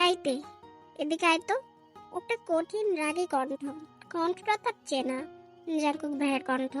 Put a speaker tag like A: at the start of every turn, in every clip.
A: আইতে এদিকে আয় তো। ওটা কঠিন রাগে কণ্ঠ। কণ্ঠটা তার চেনা জাঙ্কুক ভাইয়ের কণ্ঠ।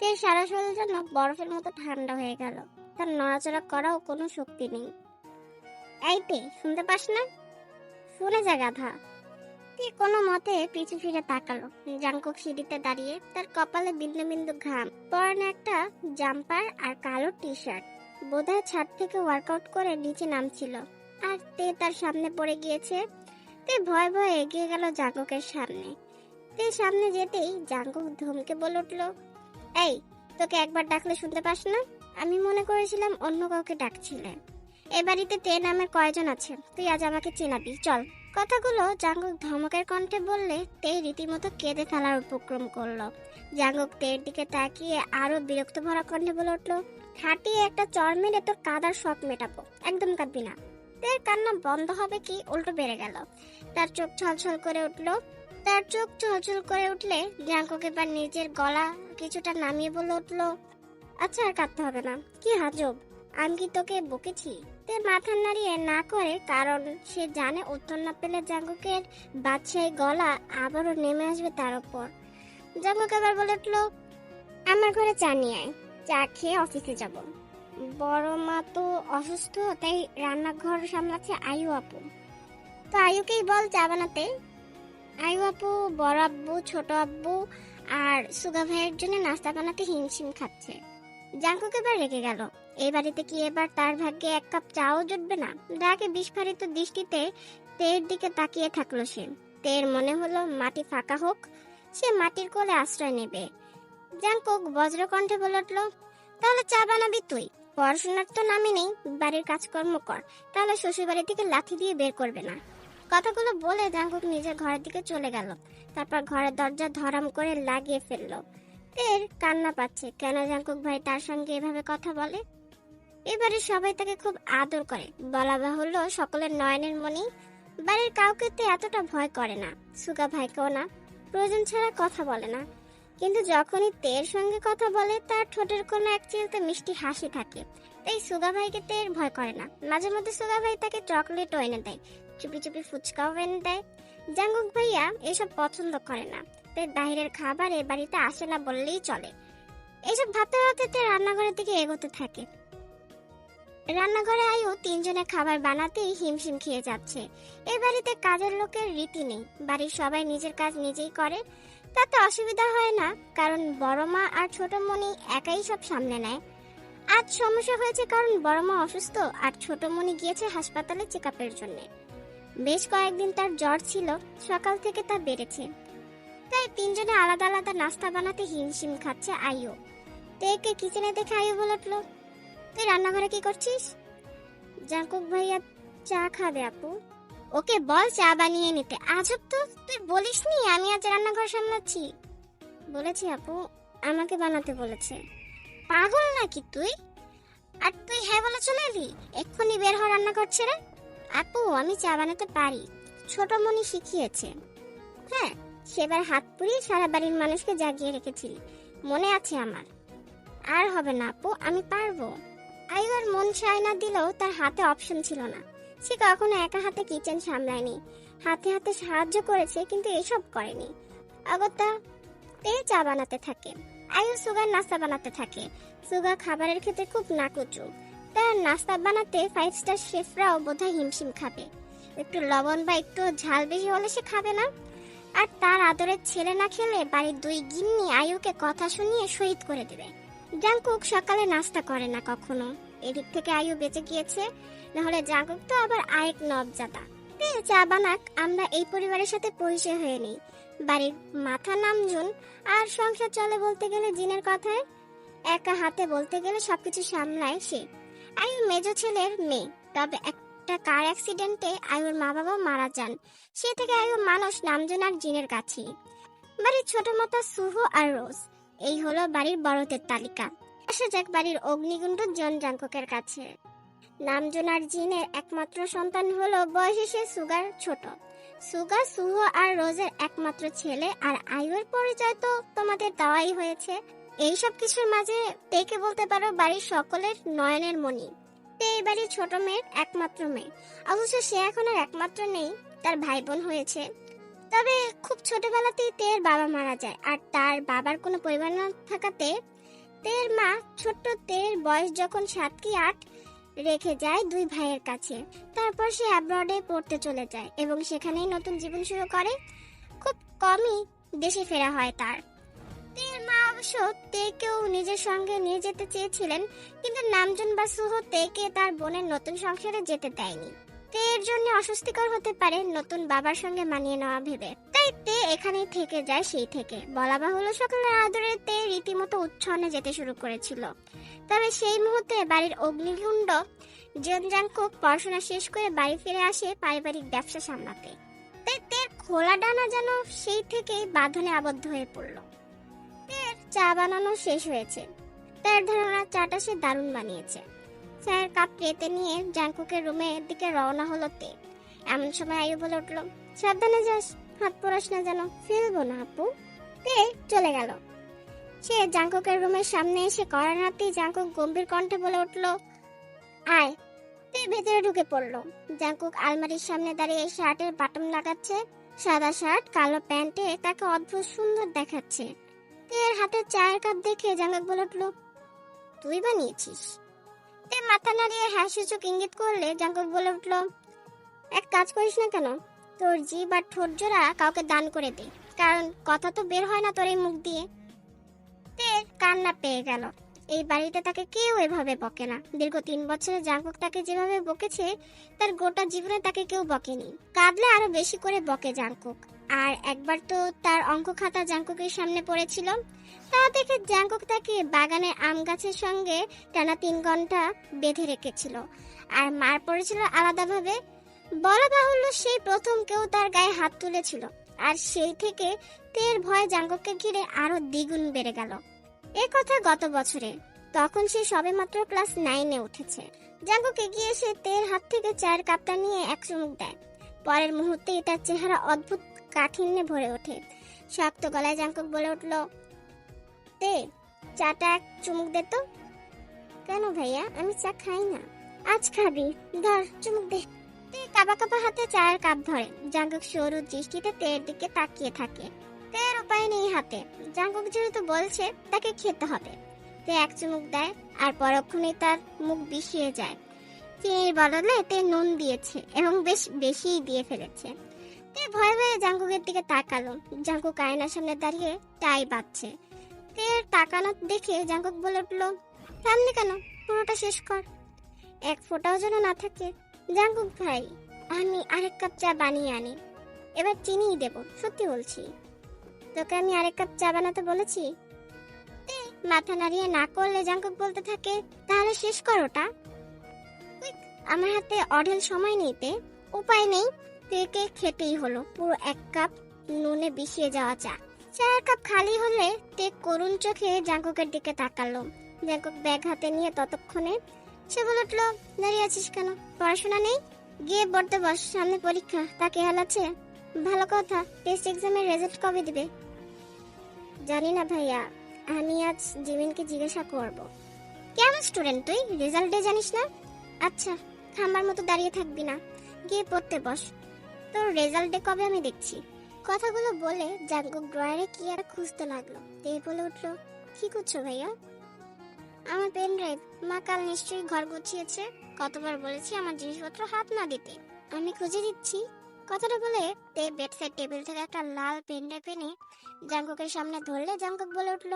A: তে সারা শরীর যেন বরফের মতো ঠান্ডা হয়ে গেল। তার নড়াচড়া করাও কোনো শক্তি নেই। আইতে শুনতে পাস না? শুনে যা গাধা। তে কোনো মতে পিছু ফিরে তাকালো। জাঙ্কুক সিঁড়িতে দাঁড়িয়ে তার কপালে বিন্দু বিন্দু ঘাম, পরনে একটা জাম্পার আর কালো টি শার্ট বোধহয় ছাদ থেকে ওয়ার্কআউট করে নিচে নামছিল। আর তে তার সামনে পড়ে গিয়েছে। তে ভয় ভয়ে এগিয়ে গেল জাঙ্কুকের সামনে। তে সামনে যেতেই জাঙ্কুক ধমকে বলে উঠল, এই, তোকে একবার ডাকলে শুনতে পাস না? আমি মনে করেছিলাম অন্য কাউকে ডাকছিলে। এ বাড়িতে তে নামের কয়জন আছে? তুই আজ আমাকে চেনাবি। চল। কথাগুলো জাঙ্গুক ধমকের কণ্ঠে বললে, তে রীতিমতো কেঁদে ফেলার উপক্রম করল। জাঙ্গুক তের দিকে তাকিয়ে আরও বিরক্ত ভরা কণ্ঠে বলে উঠল খাটিয়ে একটা চর মেরে তোর কাদার শখ মেটাবো। একদম কাঁদবি না। তের কান্না বন্ধ হবে কি উল্টো বেড়ে গেল। তার চোখ ছলছল করে উঠল। তার চোখ ছলছল করে উঠলে জাঙ্কুক এবার নিজের গলা কিছুটা নামিয়ে বলে উঠল। আচ্ছা আর কাঁদতে হবে না। কি হাজব? আমি কি তোকে বকেছি? তে মাথা নাড়িয়ে না করে কারণ সে জানে উত্তর না পেলে জাঙ্গুকের বাদশাহী গলা আবারও নেমে আসবে তার উপর জাঙ্গুক আবার বলে উঠল, আমার ঘরে চা নিয়ে আয়। চা খেয়ে অফিসে যাব। বড় মা তো অসুস্থ, তাই রান্নাঘর সামলাচ্ছে আয়ু আপু। তো আয়ুকেই বল চা বানাতে আয়ু আপু, বড় আব্বু, ছোট আব্বু আর সুগা ভাইয়ের জন্য নাস্তা বানাতে হিমশিম খাচ্ছে। জাঙ্কুক এবার রেগে গেল। এই বাড়িতে কি এবার তার ভাগ্যে এক কাপ চাও জুটবে না? ডাকে বিস্ফারিত দৃষ্টিতে তের দিকে তাকিয়ে থাকল সে। তের মনে হলো মাটি ফাঁকা হোক, সে মাটির কোলে আশ্রয় নেবে। জাঙ্কুক বজ্রকণ্ঠে বলে উঠল, তাহলে চা বানাবি তুই? পড়াশোনার তো নামে নেই, বাড়ির কাজকর্ম কর। তাহলে শ্বশুর বাড়ি থেকে লাথি দিয়ে বের করবে না। কথাগুলো বলে জাঙ্কুক নিজের ঘরের দিকে চলে গেল। তারপর ঘরের দরজা ধরাম করে লাগিয়ে ফেলল। তের কান্না পাচ্ছে। কেন জাঙ্কুক ভাই তার সঙ্গে এভাবে কথা বলে? এবারে সবাই তাকে খুব আদর করে। বলা বাহুল্য সকলের নয়নের মনি বাড়ির কাউকে তো এতটা ভয় করে না। সুগা ভাইকেও না। প্রয়োজন ছাড়া কথা বলে না। কিন্তু যখনই তের সঙ্গে কথা বলে, তার ঠোঁটের কোনো এক চিলতে মিষ্টি হাসি থাকে। তাই সুগা ভাইকে তের ভয় করে না। মাঝে মধ্যে সুগা ভাই তাকে চকলেটও এনে দেয়, চুপি চুপি ফুচকাও এনে দেয়। জাঙ্গুক ভাইয়া এসব পছন্দ করে না। তাই বাইরের খাবার এ বাড়িতে আসে না বললেই চলে। এইসব ভাবতে ভাবতে তে রান্নাঘরের দিকে এগোতে থাকে। রান্নাঘরে আয়ু তিনজনে খাবার বানাতেই হিমশিম খেয়ে যাচ্ছে। এ বাড়িতে কাজের লোকের রীতি নেই। বাড়ির সবাই নিজের কাজ নিজেই করে। তাতে অসুবিধা হয় না, কারণ বড় মা আর ছোট মনি একাই সব সামনে নেয়। আজ সমস্যা হয়েছে কারণ বড় মা অসুস্থ আর ছোট মনি গিয়েছে হাসপাতালে চেক আপের জন্য। বেশ কয়েকদিন তার জ্বর ছিল, সকাল থেকে তা বেড়েছে। তাই তিনজনে আলাদা আলাদা নাস্তা বানাতে হিমশিম খাচ্ছে আয়ু তেকে কিচেনে দেখে আয়ু বলে উঠল, তুই রান্নাঘরে কি করছিস? জাকুব ভাইয়া চা খাবে আপু। ওকে বল চা বানিয়ে নিতে। আজব তো, তুই বলিসনি আমি আজ রান্নাঘর সামলাচ্ছি। বলেছি, আপু, আমাকে বানাতে বলেছে। পাগল নাকি তুই? আর তুই হ্যাঁ বলে চলে এলি? এক্ষুনি বের হ রান্নাঘর ছেড়ে। আপু, আমি চা বানাতে পারি। ছোট মনি শিখিয়েছে। হ্যাঁ সেবার হাত পুড়িয়ে সারা বাড়ির মানুষকে জাগিয়ে রেখেছিলি মনে আছে আমার। আর হবে না, আপু, আমি পারব। আইবার মন চায় না দিলেও তার হাতে অপশন ছিল না। সে কখনো একা হাতে কিচেন সামলায়নি। হাতে হাতে সাহায্য করেছে, কিন্তু এসব করেনি। অগত্যা, তে চা বানাতে থাকে। আয়ু সুগার নাস্তা বানাতে থাকে। সুগা খাবারের ক্ষেত্রে খুব নাকুচু তার নাস্তা বানাতে ফাইভ স্টার শেফরাও বোধহয় হিমশিম খাবে। একটু লবণ বা একটু ঝাল বেশি হলে সে খাবে না। আর তার আদরের ছেলে না খেলে বাড়ির দুই গিন্নি আয়ুকে কথা শুনিয়ে শহীদ করে দেবে। জাঙ্কুক সকালে নাস্তা করে না কখনো। এদিক থেকে আয়ু বেঁচে গিয়েছে, নাহলে জাঙ্কুক তো আবার আরেক নবজাতা। চা বানাক, আমরা এই পরিবারের সাথে পরিচয় হয়ে নেই। বাড়ির মাথা নামজুন আর সংসার চলে বলতে গেলে জিনের কথায় একা হাতে বলতে গেলে সবকিছু সামলায় সে। আয়ু মেজ ছেলের মেয়ে, তবে একটা কার অ্যাক্সিডেন্টে আয়ুর মা বাবা মারা যান। সে থেকে আয়ু মানুষ নামজন আর জিনের কাছে বাড়ির ছোট মতো সুহ আর রোজ, এই হলো বাড়ির বড়দের তালিকা। আসা যাক বাড়ির অগ্নিকুণ্ড জন জাঙ্ককের কাছে। নামজন আর জিনের একমাত্র সন্তান হলো বয়সে সুগার ছোট। সুগা সুহ আর রোজের একমাত্র ছেলে আর আয়ুর পরিচয় তো তোমাদের দেওয়াই হয়েছে। এই সব কিছুর মাঝে তেকে বলতে পারো বাড়ির সকলের নয়নের মণি। তে এই বাড়ির ছোট মেয়ের একমাত্র মেয়ে। অবশ্য সে এখন আর একমাত্র নেই, তার ভাই বোন হয়েছে। তবে খুব ছোটবেলাতেই তের বাবা মারা যায়, আর তার বাবার কোনো পরিবার না থাকাতে তের মা, ছোট্ট তের বয়স যখন সাত কি আট, রেখে যায় দুই ভাইয়ের কাছে। তারপর সে অ্যাব্রডে পড়তে চলে যায় এবং সেখানেই নতুন জীবন শুরু করে। খুব কমই দেশে ফেরা হয় তার। তের মা অবশ্য তেকেও নিজের সঙ্গে নিয়ে যেতে চেয়েছিলেন, কিন্তু নামজন বা সুহ তেকে তার বোনের নতুন সংসারে যেতে দেয়নি। তে এর জন্য অস্বস্তিকর হতে পারে নতুন বাবার সঙ্গে মানিয়ে নেওয়া ভেবে। তাই তে এখানেই থেকে যায় সেই থেকে। বলা বাহুল্য সকলের আদরে তে রীতিমতো উচ্ছনে যেতে শুরু করেছিল। তবে সেই মুহূর্তে বাড়ির অগ্নিকুণ্ড জনজাঙ্কুক পড়াশোনা শেষ করে বাড়ি ফিরে আসে পারিবারিক ব্যবসা সামলাতে। তাই তের খোলা ডানা যেন সেই থেকেই বাঁধনে আবদ্ধ হয়ে পড়ল। তের চা বানানো শেষ হয়েছে। তার ধারণা চাটা সে দারুণ বানিয়েছে। চায়ের কাপ পেতে নিয়ে জাঙ্কুকের রুমের দিকে রওনা হলো তে। এমন সময় আয়ু বলে উঠল, সাবধানে যাস, হাত পড়াস না যেন, ফেলব না আপু। তে চলে গেল। সে জাঙ্কুকের রুমের সামনে এসে করার হাতেই জাঙ্কুক গম্ভীর কণ্ঠে বলে উঠল, আয়। তে ভেতরে ঢুকে পড়ল। জাঙ্কুক আলমারির সামনে দাঁড়িয়ে শার্টের বাটন লাগাচ্ছে, সাদা শার্ট, কালো প্যান্টে তাকে অদ্ভুত সুন্দর দেখাচ্ছে। তের হাতে চায়ের কাপ দেখে জাঙ্কুক বলে উঠল, তুই বানিয়েছিস? তে মাথা নাড়িয়ে হ্যাঁ সূচক ইঙ্গিত করলে জাঙ্কুক বলে উঠল, এক কাজ করিস না কেন? তোর জিভ আর ঠোঁট জোড়া কাউকে দান করে দে, কারণ কথা তো বের হয় না তোর এই মুখ দিয়ে। তে কান্না পেয়ে গেল। এই বাড়িতে তাকে কেউ এভাবে বকে না। দীর্ঘ তিন বছরে জাঙ্কুক তাকে যেভাবে বকেছে, তার গোটা জীবনে তাকে কেউ বকেনি। কাঁদলে আরও বেশি করে বকে জাঙ্কুক। আর একবার তো তার অঙ্ক খাতা জাঙ্কুকের সামনে পড়েছিল। তা দেখে জাঙ্কুক তাকে বাগানের আম গাছের সঙ্গে টানা তিন ঘণ্টা বেঁধে রেখেছিল। আর মার পড়েছিল আলাদাভাবে। বলা বাহুল্য সেই প্রথম কেউ তার গায়ে হাত তুলেছিল। আর সেই থেকে তের ভয় জাঙ্কুককে ঘিরে আরও দ্বিগুণ বেড়ে গেল। এ কথা গত বছরে। তখন সে সবেমাত্র ক্লাস নাইনে উঠেছে। জাঙ্কুক এগিয়ে এসে তের হাত থেকে চায়ের কাপটা নিয়ে এক চুমুক দেয়। পরের মুহূর্তেই তার চেহারা অদ্ভুত কাঠিন্যে ভরে ওঠে। শক্ত গলায় জাঙ্কুক বলে উঠল তে চাটা এক চুমুক দে তো। কেন ভাইয়া? আমি চা খাই না। আজ খাবি। ধর, চুমুক দে। তে কাবা কাবা হাতে চায়ের কাপ ধরে। জাঙ্কুক সরু দৃষ্টিতে তের দিকে তাকিয়ে থাকে। তের উপায় নেই হাতে। জাঙ্কুক যেহেতু বলছে, তাকে খেতে হবে। তে এক চুমুক দেয়, আর পরক্ষণেই তার মুখ বিষিয়ে যায়। চিনির বদলে তে নুন দিয়েছে এবং বেশ বেশিই দিয়ে ফেলেছে। তে ভয়ে ভয়ে জাঙ্কুকের দিকে তাকালো। জাঙ্কুক আয়নার সামনে দাঁড়িয়ে টাই বাঁধছে। তের তাকানো দেখে জাঙ্কুক বলে উঠল, থামলি কেন? পুরোটা শেষ কর। এক ফোঁটাও যেন না থাকে। জাঙ্কুক ভাই, আমি আরেক কাপ চা বানিয়ে আনি। এবার চিনিই দেব, সত্যি বলছি। তোকে আমি আরেক কাপ চা বানাতে বলেছি? তে মাথা নাড়িয়ে না করলে জাঙ্কুক বলতে থাকে, তাহলে শেষ কর ওটা। আমার হাতে অঢেল সময় নেই তে। উপায় নেই। তেকে খেতেই হলো। পুরো এক কাপ নুনে বিষিয়ে যাওয়া চা। চায়ের কাপ খালি হলে তে করুণ চোখে জাঙ্কুকের দিকে তাকালো। জাঙ্কুক ব্যাগ হাতে নিয়ে ততক্ষণে সে বলে উঠল, দাঁড়িয়ে আছিস কেন? পড়াশোনা নেই? গিয়ে পড়তে বস, সামনে পরীক্ষা। তাকে হালাচ্ছে, ভালো কথা টেস্ট এক্সামের রেজাল্ট কবে দিবে? জানি না ভাইয়া, আমি আজ জিমিনকে জিজ্ঞাসা করব। কেমন স্টুডেন্ট তুই? রেজাল্ট জানিস না? আচ্ছা খাম্বার মতো দাঁড়িয়ে থাকবি না। গিয়ে পড়তে বস। তোর রেজাল্ট কবে আমি দেখছি? কথাগুলো বলে জাঙ্কুক ড্রয়ারে কি আর খুঁজতে লাগল? তে বলে উঠল, কি করছ ভাইয়া? আমার পেন ড্রাইভ মা কাল নিশ্চয়ই ঘর গুছিয়েছে। কতবার বলেছি আমার জিনিসপত্র হাত না দিতে। আমি খুঁজে দিচ্ছি। কথাটা বলে তে বেডসাইড টেবিল থেকে একটা লাল পেন ড্রাইভ এনে জাঙ্কুকের সামনে ধরলে জাঙ্কুক বলে উঠল,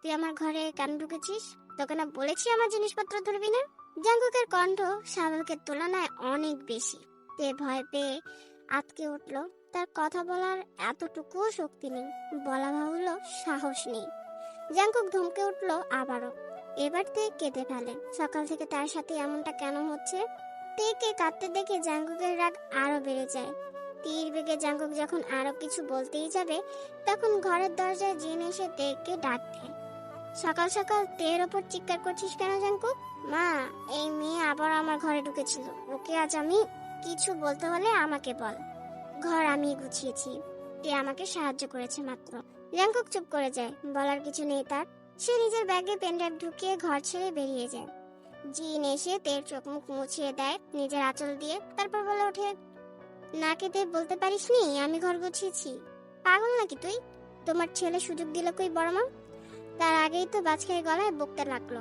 A: তুই আমার ঘরে কেন ঢুকেছিস? তোকে না বলেছি আমার জিনিসপত্র ধরবি না? জাঙ্কুকের কণ্ঠ স্বাভাবিকের তুলনায় অনেক বেশি। তে ভয় পেয়ে আটকে উঠল। তার কথা বলার এতটুকুও শক্তি নেই, বলা বাহুল্য সাহস নেই। জাঙ্কুক ধমকে উঠল আবারও। এবার তে কেঁদে ফেলে। সকাল থেকে তার সাথে এমনটা কেন হচ্ছে? তেকে কাঁদতে দেখে জাঙ্কুকের রাগ আরও বেড়ে যায়। তীর বেগে জাঙ্কুক যখন আরও কিছু বলতেই যাবে, তখন ঘরের দরজায় জিন এসে তেকে ডাক দেয় সকাল সকাল তের ওপর চিৎকার করছিস কেন জাঙ্কুক মা, এই মেয়ে আবার আমার ঘরে ঢুকেছিল। ওকে আজ আমি কিছু বলতে হলে আমাকে বল। ঘর আমি গুছিয়েছি। তে আমাকে সাহায্য করেছে মাত্র। জাঙ্কুক চুপ করে যায়। বলার কিছু নেই তার। সে নিজের ব্যাগে পেনড্রাইভ ঢুকিয়ে ঘর ছেড়ে বেরিয়ে যায়। জিন এসে তের চোখ মুখ মুছিয়ে দেয় নিজের আঁচল দিয়ে, তারপর বলে ওঠে, নাকে তে বলতে পারিসনি? আমি ঘর গুছিয়েছি। পাগল নাকি তুই? তোমার ছেলে সুযোগ দিল কই বড় মা? তার আগেই তো বাজখাই গলায় বকতে লাগল।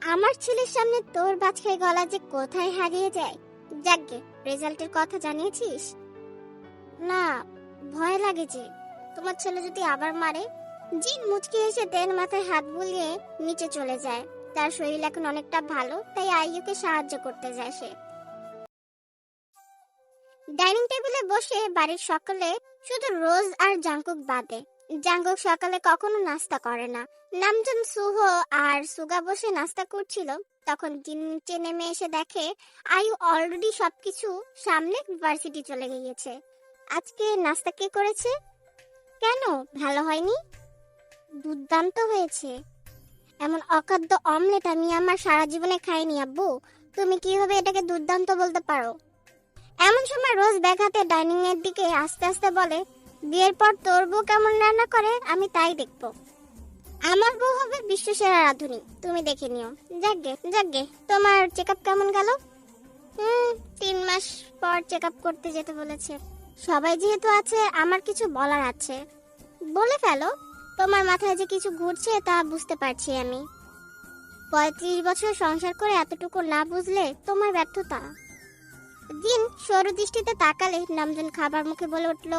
A: আমার ছেলের সামনে তোর বাজখাই গলা যে কোথায় হারিয়ে যায়? যাকগে, রেজাল্টের কথা জানিয়েছিস? না, ভয় লাগে যে, তোমার ছেলে যদি আবার মারে, জিন মুচকি এসে তের মাথায় হাত বুলিয়ে নিচে চলে যায়। তার শরীর এখন অনেকটা ভালো, তাই আইয়ুকে সাহায্য করতে যায় সে। ডাইনিং টেবিলে বসে বাড়ির সকলে শুধু রোজ আর জাঙ্কুক বাদে। জাঙ্কুক সকালে কখনো নাস্তা করে না। নামজন সুহ আর সুগা বসে নাস্তা করছিল। তখন নিচে নেমে এসে দেখে, আয়ু অলরেডি সবকিছু সামনে ভার্সিটি চলে গিয়েছে। আজকে নাস্তা কে করেছে? কেন? ভালো হয়নি? দুর্দান্ত হয়েছে। এমন অখাদ্য অমলেট আমি আমার সারা জীবনে খাইনি, আব্বু। তুমি কীভাবে এটাকে দুর্দান্ত বলতে পারো? এমন সময় রোজ ব্যাগ হাতে ডাইনিং এর দিকে আস্তে আস্তে বলে বিয়ের পর তোর বউ কেমন রান্না করে, আমি তাই দেখব। আমার বউ হবে বিশ্বসেরা রাঁধুনি, তুমি দেখে নিও। যাকগে যাকগে তোমার চেক আপ কেমন গেল? হুম, তিন মাস পর চেক আপ করতে যেতে বলেছে। সবাই যেহেতু আছে, আমার কিছু বলার আছে। বলে ফেলো, তোমার মাথায় যে কিছু ঘুরছে, তা বুঝতে পারছি আমি। পঁয়ত্রিশ বছর সংসার করে এতটুকু না বুঝলে তোমার ব্যর্থতা। দিন সরু দৃষ্টিতে তাকালে, নামজন খাবার মুখে বলে উঠল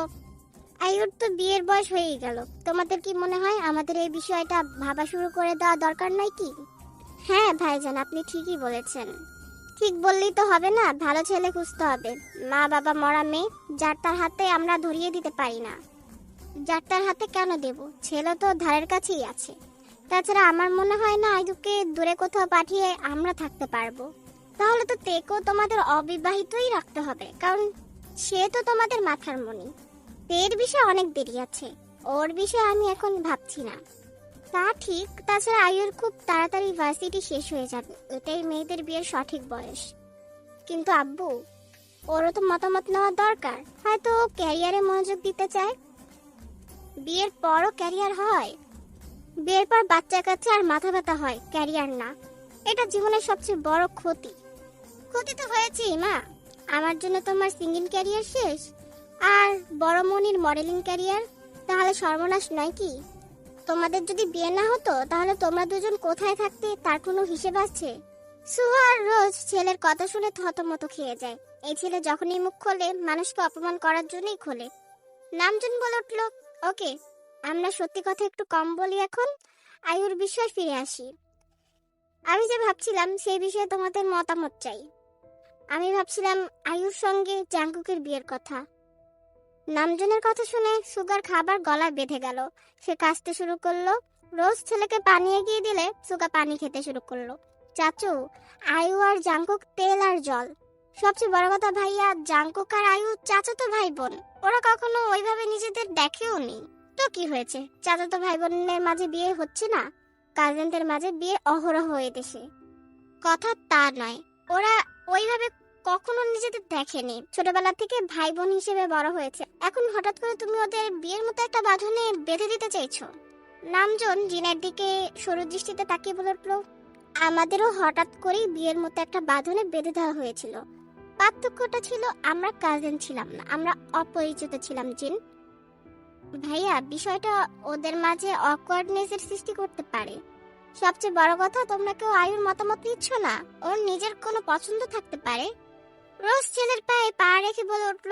A: আয়ুর তো বিয়ের বয়স হয়েই গেল। তোমাদের কি মনে হয় আমাদের এই বিষয়টা ভাবা শুরু করে দেওয়া দরকার নয় কি? হ্যাঁ ভাইজান, আপনি ঠিকই বলেছেন। ঠিক বললেই তো হবে না, ভালো ছেলে খুঁজতে হবে। মা বাবা মরা মেয়ে, যার তার হাতে আমরা ধরিয়ে দিতে পারি না। যার তার হাতে কেন দেব? ছেলে তো ধারের কাছেই আছে। তাছাড়া আমার মনে হয় না আয়ুকে দূরে কোথাও পাঠিয়ে আমরা থাকতে পারব। তাহলে তো তেকেও তোমাদের অবিবাহিতই রাখতে হবে, কারণ সে তো তোমাদের মাথার মনি তের বিষয়ে অনেক দেরি আছে। ওর বিষয়ে আমি এখন ভাবছি না। তা ঠিক, তাছাড়া আয়ুর খুব তাড়াতাড়ি ভার্সিটি শেষ হয়ে যাবে। এটাই মেয়েদের বিয়ের সঠিক বয়স। কিন্তু আব্বু, ওরও তো মতামত নেওয়া দরকার। হয়তো ও ক্যারিয়ারে মনোযোগ দিতে চায়। বিয়ের পরও ক্যারিয়ার হয়। বিয়ের পর বাচ্চা কাচ্চা আর মাথা ব্যথা হয় ক্যারিয়ার না। এটা জীবনের সবচেয়ে বড় ক্ষতি। ক্ষতি তো হয়েছেই, মা। আমার জন্য তোমার সিঙ্গিং ক্যারিয়ার শেষ। আর বড় মনির মডেলিং ক্যারিয়ার? তাহলে সর্বনাশ নয় কি? তোমাদের যদি বিয়ে না হতো, তাহলে তোমরা দুজন কোথায় থাকতে তার কোনো হিসেব আছে? সুহা আর রোজ ছেলের কথা শুনে থতমত খেয়ে যায়। এই ছেলে যখনই মুখ খোলে, মানুষকে অপমান করার জন্যই খোলে। নামজন বলে উঠল, ওকে, আমরা সত্যি কথা একটু কম বলি এখন, আয়ুর বিষয় ফিরে আসি। আমি যে ভাবছিলাম, সেই বিষয়ে তোমাদের মতামত চাই। আমি ভাবছিলাম আয়ুর সঙ্গে জাঙ্কুকের বিয়ের কথা। নামজনের কথা শুনে সুগার খাবার গলায় বেঁধে গেল। সে কাশতে শুরু করল। রোজ ছেলেকে পানি এগিয়ে দিলে সুগা পানি খেতে শুরু করল। চাচু, আয়ু আর জাঙ্কুক তেল আর জল। সবচেয়ে বড় কথা ভাইয়া জাঙ্কুক আর আয়ু চাচাতো ভাই বোন ওরা কখনো ওইভাবে নিজেদের দেখেও নি। তো কি হয়েছে? চাচাতো ভাই বোনের মাঝে বিয়ে হচ্ছে না? কাজিনদের মাঝে বিয়ে অহরহ হয়ে দেশে। কথা তা নয়। ওরা ওইভাবে কখনো নিজেদের দেখেনি। ছোটবেলা থেকে ভাই বোন হিসেবে বড় হয়েছে। এখন হঠাৎ করে তুমি ওদের বিয়ের মতো একটা বাঁধনে বেঁধে দিতে চাইছো? নামজন, জিনের দিকে সরু দৃষ্টিতে তাকিয়ে বলে উঠল আমাদেরও হঠাৎ করেই বিয়ের মতো একটা বাঁধনে বেঁধে দেওয়া হয়েছিল। পার্থক্যটা ছিল আমরা কাজিন ছিলাম না, আমরা অপরিচিত ছিলাম, জিন। ভাইয়া, বিষয়টা ওদের মাঝে অকওয়ার্ডনেসের সৃষ্টি করতে পারে। সবচেয়ে বড় কথা, তোমরা কেউ আয়ুর মতামত নিচ্ছ না। ওর নিজের কোনো পছন্দ থাকতে পারে। রোজ ছেলের পায়ে পা রেখে বলে উঠল,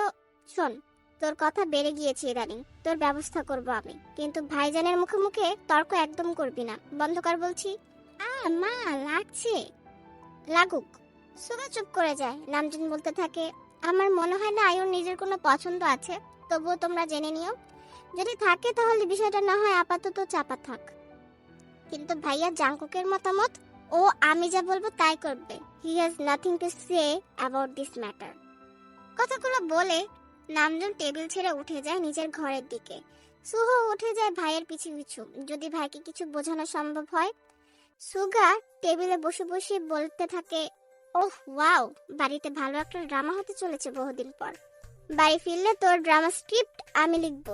A: শোন, তোর কথা বেড়ে গিয়েছে ইদানিং, তোর ব্যবস্থা করব আমি। কিন্তু ভাইজানের মুখে মুখে তর্ক একদম করবি না। বন্ধ বলছি আ মা, লাগছে। লাগুক। সুগা চুপ করে যায়। নামজন বলতে থাকে, আমার মনে হয় না আয়ুর নিজের কোনো পছন্দ আছে। তবুও তোমরা জেনে নিও। যদি থাকে তাহলে বিষয়টা না হয় আপাতত চাপা থাক। কিন্তু ভাইয়া জাঙ্কুকের মতামত ও আমি যা বলব তাই করবে। He has nothing to say about this matter কথাগুলো বলে নামজন টেবিল ছেড়ে উঠে যায় নিজের ঘরের দিকে। সুহ উঠে যায় ভাইয়ের পিছু পিছু। যদি ভাইকে কিছু বোঝানো সম্ভব হয়, সুগা টেবিলে বসে বসে বলতে থাকে, ওহ, ওয়াও, বাড়িতে ভালো একটা ড্রামা হতে চলেছে বহুদিন পর। বাড়ি ফিরলে তোর ড্রামা স্ক্রিপ্ট আমি লিখব।